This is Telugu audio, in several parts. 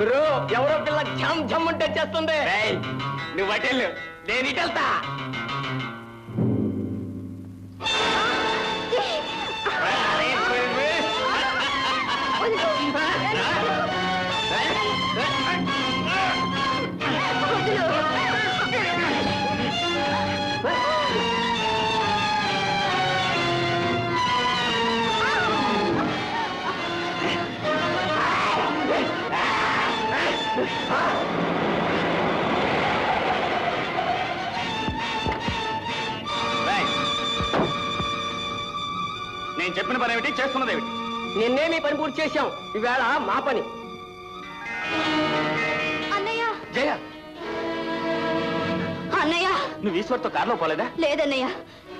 గురు ఎవరో పిల్ల ఝమ్ ఝమ్ అంటే చేస్తుంది. నువ్వు అటెళ్ళు. నేను ఇటు మీ పని పూర్తి చేశాం. ఈవేళ మా పని. అన్నయ్య! జయ! అన్నయ్య! నువ్వు ఈశ్వర్తో కారులో పోలేదా? లేదన్నయ్య.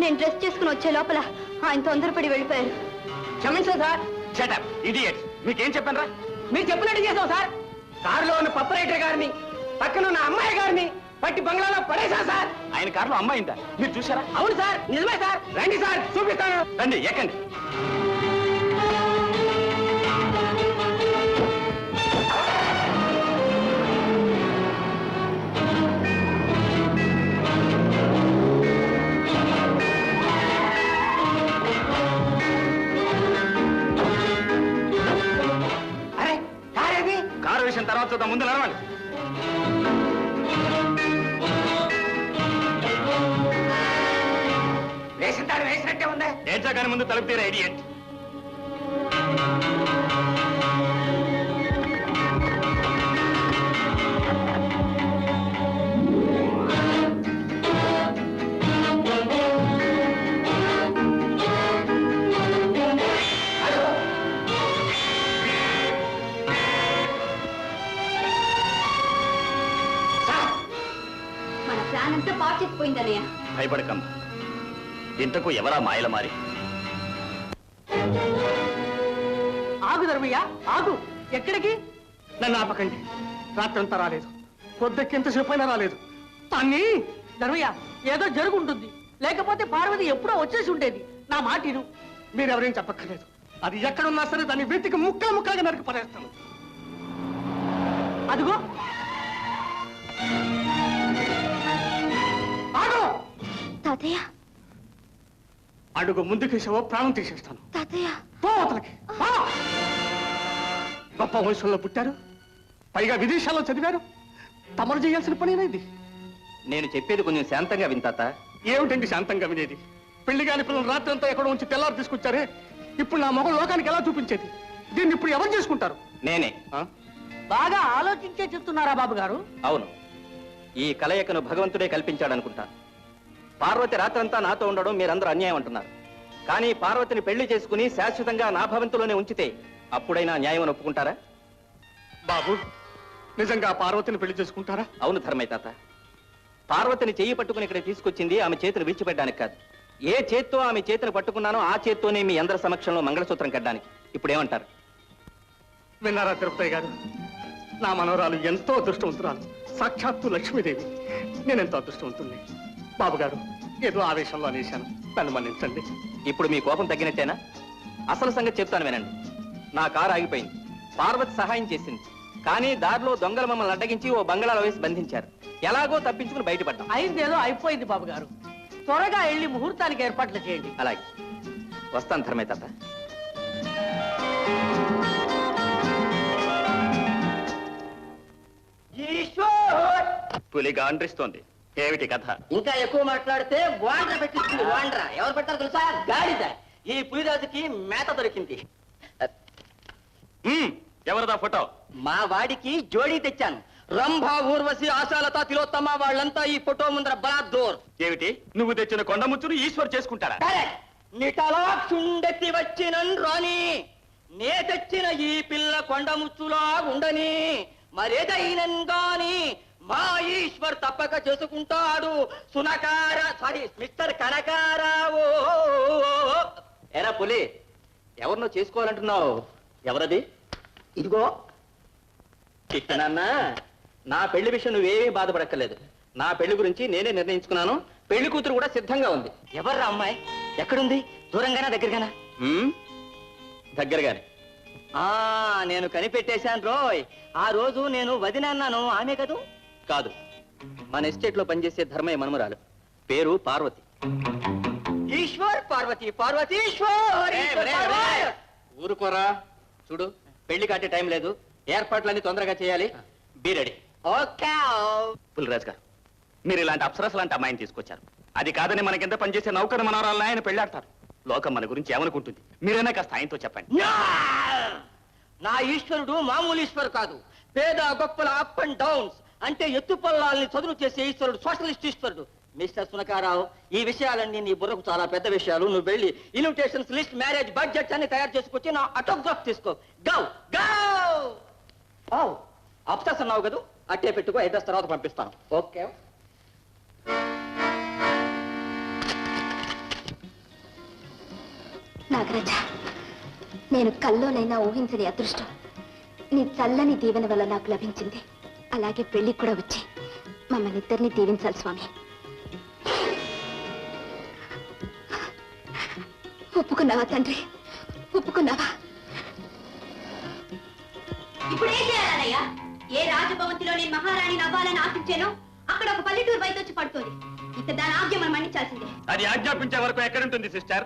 నేను డ్రెస్ చేసుకుని వచ్చే లోపల ఆయన తొందరపడి వెళ్ళిపోయారు. క్షమించండి సార్. షటప్ ఇడియట్ మీకేం చెప్పాను రా మీరు చెప్పినట్టు చేసాం సార్. కారులో ఉన్న పప్పరైటర్ గారిని పక్కన ఉన్న అమ్మాయి గారిని పట్టి బంగ్లాలో పడేసా సార్. ఆయన కారులో అమ్మాయిందా మీరు చూసారా అవును సార్ నిజమే సార్. రండి సార్ చూపిస్తాను. రండి ఎక్కండి. అంతా పాటు చేసిపోయింది అన్నయ్య భయపడకమ్మా ఇంతకు ఎవరా మాయల మారి ఆగు ధర్మయ్య ఆగు. ఎక్కడికి? నన్ను ఆపకండి. రాత్రంతా రాలేదు. పొద్దెక్కి ఎంతసేపు అయినా రాలేదు. తన్ని ధర్మయ్య ఏదో జరుగుంటుంది. లేకపోతే పార్వతి ఎప్పుడో వచ్చేసి ఉండేది. నా మాటిను మీరెవరేం చెప్పక్కర్లేదు. అది ఎక్కడున్నా సరే దాన్ని వెతికి ముక్కలు ముక్కలుగా నరికి పడేస్తాను. అదిగో. అడుగు ముందుకేసావో ప్రాణం తీసేస్తాను. గొప్ప వయసులో పుట్టారు. పైగా విదేశాల్లో చదివారు. తమరు చేయాల్సిన పని ఇది? నేను చెప్పేది కొంచెం శాంతంగా వింతాత ఏమిటండి శాంతంగా వినేది? పెళ్ళి కాని పిల్లలు రాత్రంతా ఎక్కడో ఉంచి తెల్లారు తీసుకొచ్చారే? ఇప్పుడు నా మొగం లోకానికి ఎలా చూపించేది? దీన్ని ఇప్పుడు ఎవరు చేసుకుంటారు? నేనే. ఆ? బాగా ఆలోచించే చెప్తున్నారా బాబు గారు? అవును. ఈ కలయికను భగవంతుడే కల్పించాడనుకుంటా. పార్వతి రాత్రంతా నాతో ఉండడం మీరందరూ అన్యాయం అంటున్నారు. కానీ పార్వతిని పెళ్ళి చేసుకుని శాశ్వతంగా నా భవంతులోనే ఉంచితే అప్పుడైనా న్యాయం ఒప్పుకుంటారా? బాబు నిజంగా పార్వతిని పెళ్ళి చేసుకుంటారా? అవును ధర్మయ్య తాత. పార్వతిని చెయ్యి పట్టుకుని ఇక్కడ తీసుకొచ్చింది ఆమె చేతిని విడిచిపెట్టడానికి కాదు. ఏ చేత్తో ఆమె చేతిని పట్టుకున్నానో ఆ చేత్తోనే మీ అందరి సమక్షంలో మంగళసూత్రం కట్టడానికి. ఇప్పుడు ఏమంటారు విన్నారా తిరుపతి గారు? నా మనవరాలు ఎంతో అదృష్టవంతురాలు. సాక్షాత్తు లక్ష్మీదేవి. నేనెంతో అదృష్టవంతుణ్ణి. బాబు గారు ఏదో ఆవేశంలో అనేశాను. నన్ను మన్నించండి. ఇప్పుడు మీ కోపం తగ్గినట్టేనా? అసలు సంగతి చెప్తాను వినండి. నా కారు ఆగిపోయింది. పార్వతి సహాయం చేసింది. కానీ దారిలో దొంగలు మమ్మల్ని అడ్డగించి ఓ బంగాళాలో వేసి బంధించారు. ఎలాగో తప్పించుకుని బయటపడ్డాం. అయిందేదో అయిపోయింది బాబు గారు. త్వరగా వెళ్ళి ముహూర్తానికి ఏర్పాట్లు చేయండి. అలాగే. వస్తాను ధర్మయ్య తాత. ఈశ్వర్! పులి గాండ్రిస్తోంది ఏమిటి కథ? ఇంకా ఎక్కువ మాట్లాడితే వాండ్ర పెట్టిస్తుంది వాండ్ర. ఎవరు పెట్టారు తెలుసా? గాడిద. ఈ పులిరాజుకి మేత దొరికింది. మ్మ్, ఎవరిదా ఫోటో? మా వాడికి జోడీ తెచ్చాను. రంభ ఊర్వశి ఆశాలత తిలోత్తమ వాళ్ళంతా ఈ ఫోటో ముందర బలాద్దోర్ ఏమిటి? నువ్వు తెచ్చిన కొండ ముచ్చును ఈశ్వర్ చేసుకుంటాడా? కరెక్ట్ నిటలాక్షుండెత్తి వచ్చినన్ రాని నే తెచ్చిన ఈ పిల్ల కొండముచ్చులా ఉండని. మరేదైనన్ గాని మా ఈశ్వర్ తప్పక చేసుకుంటాడు. సునకార సారీ మిస్టర్ కనకారావో ఎరా పులి ఎవరినో చేసుకోవాలంటున్నావు? ఎవరది? ఇదిగో. నాన్న నా పెళ్ళి విషయం నువ్వేమీ బాధపడక్కర్లేదు. నా పెళ్ళి గురించి నేనే నిర్ణయించుకున్నాను. పెళ్ళి కూతురు కూడా సిద్ధంగా ఉంది. ఎవర్రా అమ్మాయి? ఎక్కడుంది? దూరంగానా దగ్గరగానా? దగ్గరగానే. ఆ నేను కనిపెట్టేశాను రోయ్. ఆ రోజు నేను వదిన అన్నాను ఆమె కదూ? కాదు. మన ఎస్టేట్లో పనిచేసే ధర్మయ్య మనుమరాలు. పేరు పార్వతి. ఈశ్వర్ పార్వతి పార్వతి ఈశ్వర్ ఈశ్వర్, పార్వతి. ఊరుకోరా. చూడు పెళ్ళి కట్టే టైం లేదు. ఏర్పాట్లన్నీ తొందరగా చేయాలి. Be ready. ఓకే. గారు మీరు ఇలాంటి అప్సరస్ లాంటి అమ్మాయిని తీసుకొచ్చారు. అది కాదని మనకింత పనిచేసే నౌకర మనవరాలను ఆయన పెళ్ళాడతారు లోకం మన గురించి ఏమనుకుంటుంది? మీరైనా కాస్త ఆయనతో చెప్పండి. నా! నా ఈశ్వరుడు మామూలు ఈశ్వరు కాదు. పేద గొప్పల అప్ అండ్ డౌన్స్ అంటే ఎత్తు పల్లాల్ని చదువు చేసే ఈశ్వరుడు సోషలిస్ట్ ఈశ్వరుడు. మిస్టర్ సునకారావు ఈ విషయాలన్నీ నీ బుర్రకు చాలా పెద్ద విషయాలు. నువ్వు వెళ్ళి ఇన్విటేషన్స్ లిస్ట్ మ్యారేజ్ బడ్జెట్ అన్ని తయారు చేసుకొచ్చి నా ఆటోగ్రాఫ్ తీసుకో. గౌ గౌ అప్సెస్ అన్నావు కదా? అట్టే పెట్టుకో అడ్రస్ తర్వాత పంపిస్తాను. ఓకే. నాగరాజ నేను కల్లోనైనా ఊహించని అదృష్టం. నీ చల్లని దీవెన వల్ల నాకు లభించింది. అలాగే పెళ్ళికి కూడా వచ్చి. మమ్మల్ని ఇద్దరిని దీవించాలి స్వామి. ఒప్పుకున్నావా తండ్రి? ఒప్పుకున్నావా? ఇప్పుడు ఏం చేయాలన్నయ్యా? ఏ రాజభవంతిలో నేను మహారాణి అవ్వాలని ఆశించానో అక్కడ ఒక పల్లెటూరు బయట వచ్చి పడుతుంది. ఇక దాని ఆజ్ఞ మనం మన్నించాల్సిందే. అది ఆజ్ఞాపించే వరకు ఎక్కడుంటుంది సిస్టర్?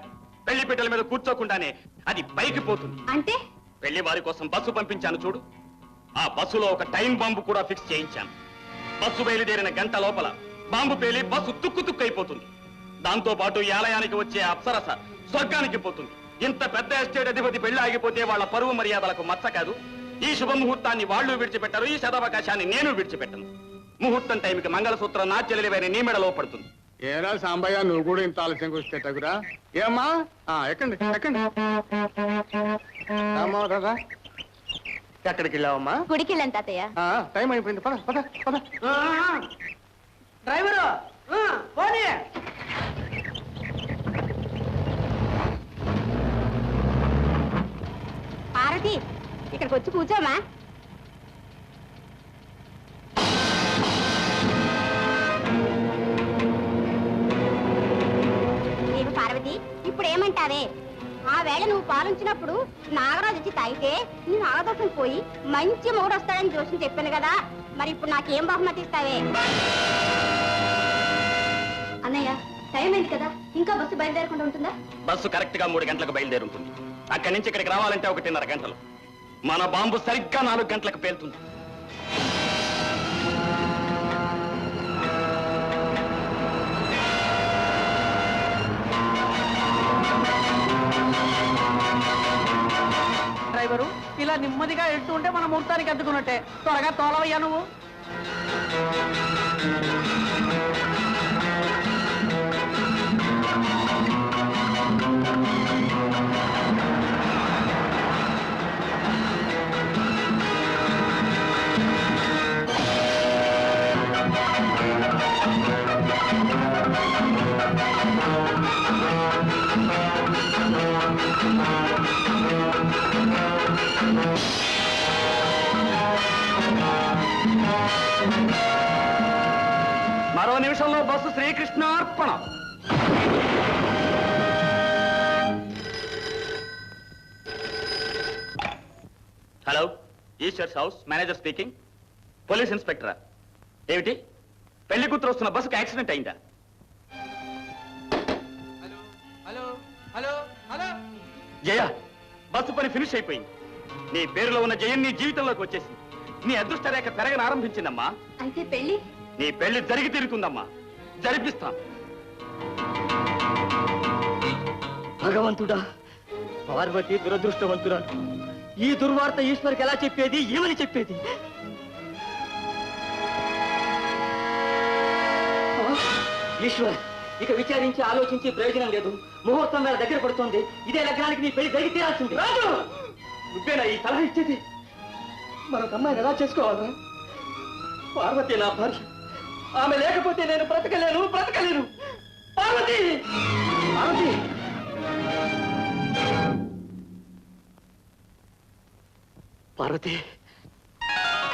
పెళ్ళి పెట్టెల మీద కూర్చోకుండానే అది పైకి పోతుంది. అంటే? పెళ్ళి వారి కోసం బస్సు పంపించాను చూడు. ఆ బస్సులో ఒక టైం బాంబు కూడా ఫిక్స్ చేయించాను. బస్సు బయలుదేరిన గంట లోపల బాంబు పేలి బస్సు తుక్కు తుక్కు అయిపోతుంది. దాంతో పాటు ఆలయానికి వచ్చే అప్సరస స్వర్గానికి పోతుంది. ఇంత పెద్ద ఎస్టేట్ అధిపతి పెళ్ళి ఆగిపోతే వాళ్ళ పరువు మర్యాదలకు మచ్చ కాదు. ఈ శుభ ముహూర్తాన్ని వాళ్ళు విడిచిపెట్టారు ఈ శతావకాశాన్ని నేను విడిచిపెట్టను. ముహూర్తం టైంకి మంగళసూత్రం నా చెల్లెలివైన నీ మెడలో పడుతుంది. ఏరా సాంబయ్య నువ్వు కూడా ఇంత ఆలస్యంగా వస్తే తగురా? ఏమ్మా? ఎక్కండి ఎక్కండి. ఎక్కడికి వెళ్ళావమ్మా గుడికి వెళ్ళాను తాతయ్య ఆ, టైం అయిపోయింది పద పద పద డ్రైవరు ఆ, పోనీ పార్వతి ఇక్కడికి వచ్చి కూర్చోమా ఏమి పార్వతి ఇప్పుడు ఏమంటావే ఆ వేళ నువ్వు పాలించినప్పుడు నాగరాజు వచ్చి తాగితే నీ నాగదోషం పోయి మంచి మూడు వస్తాడని జోషం చెప్పాను కదా. మరి ఇప్పుడు నాకేం బహుమతి ఇస్తావే? అన్నయ్య టైం అయింది కదా. ఇంకా బస్సు బయలుదేరకుండా ఉంటుందా? బస్సు కరెక్ట్గా మూడు గంటలకు బయలుదేరుతుంది. అక్కడి నుంచి ఇక్కడికి రావాలంటే ఒకటిన్నర గంటలు. మన బాంబు సరిగ్గా నాలుగు గంటలకు పేలుతుంది. ఇలా నెమ్మదిగా ఎట్టు ఉంటే మన ముహూర్తానికి అందుకున్నట్టే త్వరగా తోలవయ్యా నువ్వు. Bus శ్రీకృష్ణార్పణ. Hello Eshwar's house manager speaking police ఇన్స్పెక్టరా ఏమిటి? పెళ్ళి కూతురు వస్తున్న బస్సుకి యాక్సిడెంట్ అయిందా? Hello hello hello Jaya bus పని ఫినిష్ అయిపోయింది. నీ పేరులో ఉన్న జయం నీ జీవితంలోకి వచ్చేసింది. నీ అదృష్ట రేఖ పెరగని ఆరంభించిందమ్మా. అయితే పెళ్ళి నీ పెళ్ళి జరిగి తీరుతుందమ్మా జరిపిస్తాం. భగవంతుడా పార్వతి దురదృష్టవంతురాలు ఈ దుర్వార్త ఈశ్వర్కి ఎలా చెప్పేది ఏమని చెప్పేది? ఈశ్వర్ ఇక విచారించి ఆలోచించి ప్రయోజనం లేదు. ముహూర్తం వేళ దగ్గర పడుతోంది. ఇదే లగ్నానికి నీ పెళ్ళి జరిగి తీరాల్సింది. నువ్వేనా ఈ సలహా ఇచ్చేది? మరొక అమ్మాయిని ఎలా చేసుకోవాలా? పార్వతి నా భార్య. ఆమె లేకపోతే నేను బ్రతకలేను బ్రతకలేను. పార్వతి! పార్వతి! పార్వతి!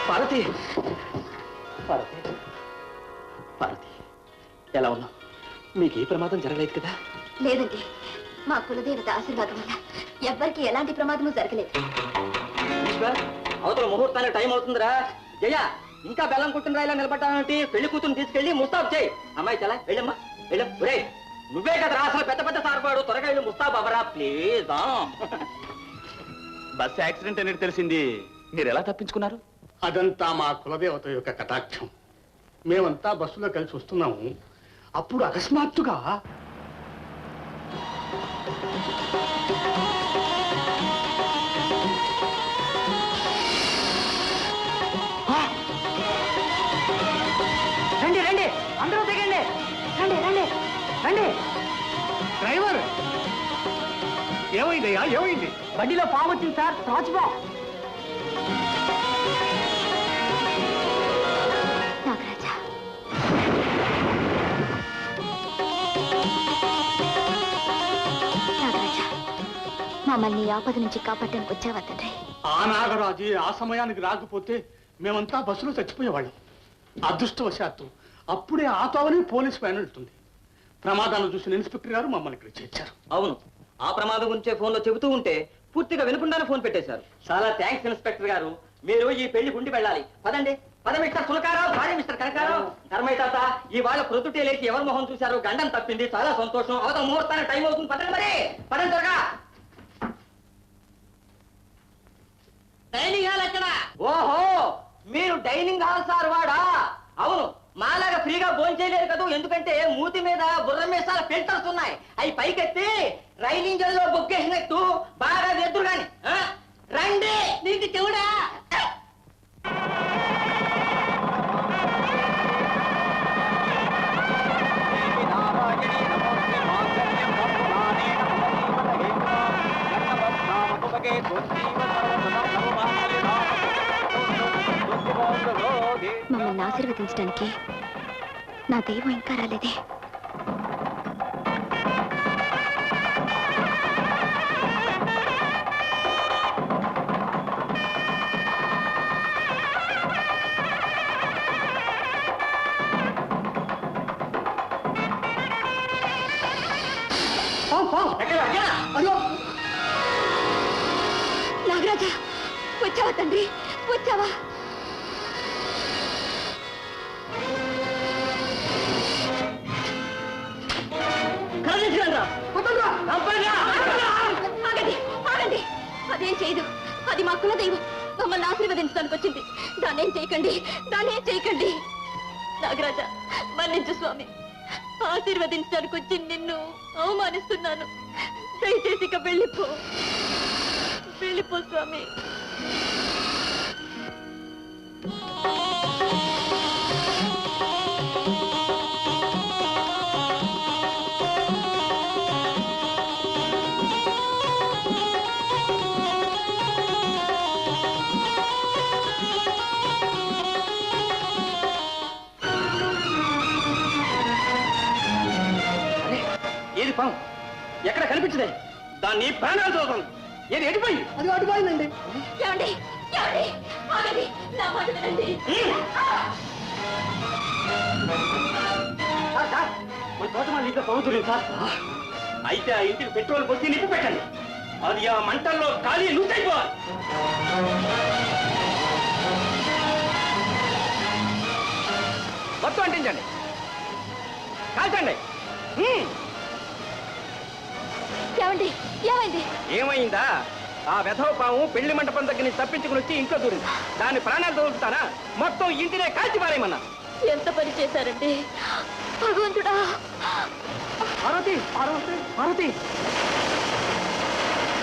పార్వతి! పార్వతి! పార్వతి! ఎలా ఉన్నావు? మీకు ఏ ప్రమాదం జరగలేదు కదా? లేదండి. మా కులదేవత ఆశీర్వాదం వల్ల ఎవ్వరికి ఎలాంటి ప్రమాదము జరగలేదు. అవతల ముహూర్తానికి టైం అవుతుందిరా. జయ! ఇంకా బెల్లం కుట్టిన రాయిలా నిలబడ్డానంటే పెళ్ళి కూతురు తీసుకెళ్ళి ముస్తాబ్ చేయి. అమ్మాయి చలా వెళ్ళమ్మా వెళ్ళం. ఒరే నువ్వే కదా అసలు పెద్ద పెద్ద సార్పాడు త్వరగా వెళ్ళి ముస్తాబ్ అవరా ప్లీజ్. బస్ యాక్సిడెంట్ అనేది తెలిసింది. మీరు ఎలా తప్పించుకున్నారు? అదంతా మా కులదేవత యొక్క కటాక్షం. మేమంతా బస్సులో కలిసి వస్తున్నాము. అప్పుడు అకస్మాత్తుగా రండి. డ్రైవర్. ఏమైందయ్యా? ఏమైంది? బండిలో పాము వచ్చింది సార్. త్రాచుపా నాగరాజా. నాగరాజా మమ్మల్ని ఆపద నుంచి కాపాడడానికి వచ్చావా తండ్రి? ఆ నాగరాజు ఆ సమయానికి రాకపోతే మేమంతా బస్సులో చచ్చిపోయేవాళ్ళం. అదృష్టవశాత్తు అప్పుడే ఆ తోవనే పోలీస్ వ్యాన్ వెళ్తుంది. ప్రమాదాలు చూసిన ఇన్స్పెక్టర్ గారు మమ్మల్ని ఇక్కడ చేర్చారు. అవును. ఆ ప్రమాదం గురించే ఫోన్లో చెబుతూ ఉంటే పూర్తిగా వినకుండానే ఫోన్ పెట్టేశారు. చాలా థ్యాంక్స్ ఇన్స్పెక్టర్ గారు. మీరు ఈ పెళ్ళి గుండి వెళ్ళాలి. పదండి. పద మిస్టర్ సులకారావు భార్య మిస్టర్ కనకారావు. ధర్మయ్య తాత ఈ వాళ్ళ ప్రొద్దుటే లేచి ఎవరి మొహం చూశారు గండం తప్పింది. చాలా సంతోషం. అవతల ముహూర్తానికి టైం అవుతుంది. పదండి మరి. పదండి త్వరగా. డైనింగ్ హాల్ ఎక్కడ? ఓహో మీరు డైనింగ్ హాల్ సార్ వాడా? అవును. మాలాగా ఫ్రీగా భోంచేయలేరు కదా? ఎందుకంటే మూతి మీద బుర్ర మీసాల ఫిల్టర్స్ ఉన్నాయి. అవి పైకెత్తి రైలు ఇంజన్లో బొక్కేసినట్టు బాగా గాని. ఆ? రండి! నీకు చెవుడా? మమ్మల్ని ఆశీర్వదించడానికి నా దైవం ఇంకా రాలేదే. నాగరాజా వచ్చావా తండ్రి? వచ్చావా? ఆగండి ఆగండి! అదేం చేయదు. అది మా కుల దైవం మమ్మల్ని ఆశీర్వదించడానికి వచ్చింది. దాన్నేం చేయకండి. దాన్నేం చేయకండి. నాగరాజ మన్నించు స్వామి. ఆశీర్వదించడానికి వచ్చి నిన్ను అవమానిస్తున్నాను. దయచేసి ఇక వెళ్ళిపో. వెళ్ళిపో స్వామి. పాము. ఎక్కడ కనిపించదే? దాన్ని ప్రాణాలు చూద్దాం ఏది ఎడిపోయి అది అడిపోయిందండి ఏమండి? ఏమండి? ఆగండి. నా మాట వినండి. సార్ సార్ మన తోటమాలి ఇంట్లో పౌతులు సార్. అయితే ఆ ఇంటికి పెట్రోల్ పోసి నిప్పు పెట్టండి. అది ఆ మంటల్లో ఖాళీ లూటైపోవాలి మొత్తం అంటించండి. కాల్చండి. ఏమండి? ఏమైంది? ఏమైందా? ఆ వెధవ పాము పెళ్ళి మంటపం దగ్గర నుంచి తప్పించుకుని వచ్చి ఇంట్లో దూరింది. దాని ప్రాణాలు తోలుతానా మొత్తం ఇంటినే కాల్చి పారేయమన్నా. ఎంత పని చేశారండి? భగవంతుడా! పార్వతి పార్వతి పార్వతి!